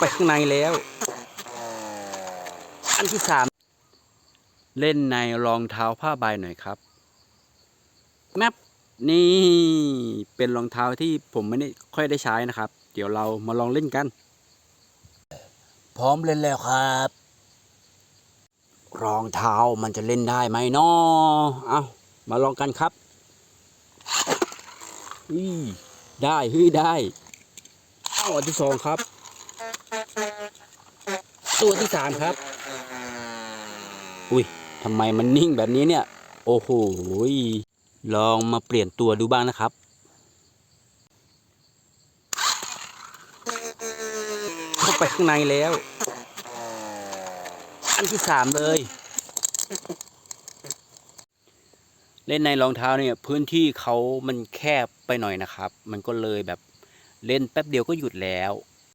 ไปข้างในแล้ว อันที่สามเล่นในรองเท้าผ้าใบหน่อยครับแมปนี่เป็นรองเท้าที่ผมไม่ได้ค่อยได้ใช้นะครับ เดี๋ยวเรามาลองเล่นกัน พร้อมเล่นแล้วครับ รองเท้ามันจะเล่นได้ไหมนาะเอามาลองกันครับอุ้ยได้เฮ้ยได้เอาอันที่สองครับ ตัวที่สามครับ อุ้ยทำไมมันนิ่งแบบนี้เนี่ย โอ้โหลองมาเปลี่ยนตัวดูบ้างนะครับ เข้าไปข้างในแล้ว อันที่สามเลย เล่นในรองเท้าเนี่ย พื้นที่เขามันแคบไปหน่อยนะครับ มันก็เลยแบบเล่นแป๊บเดียวก็หยุดแล้ว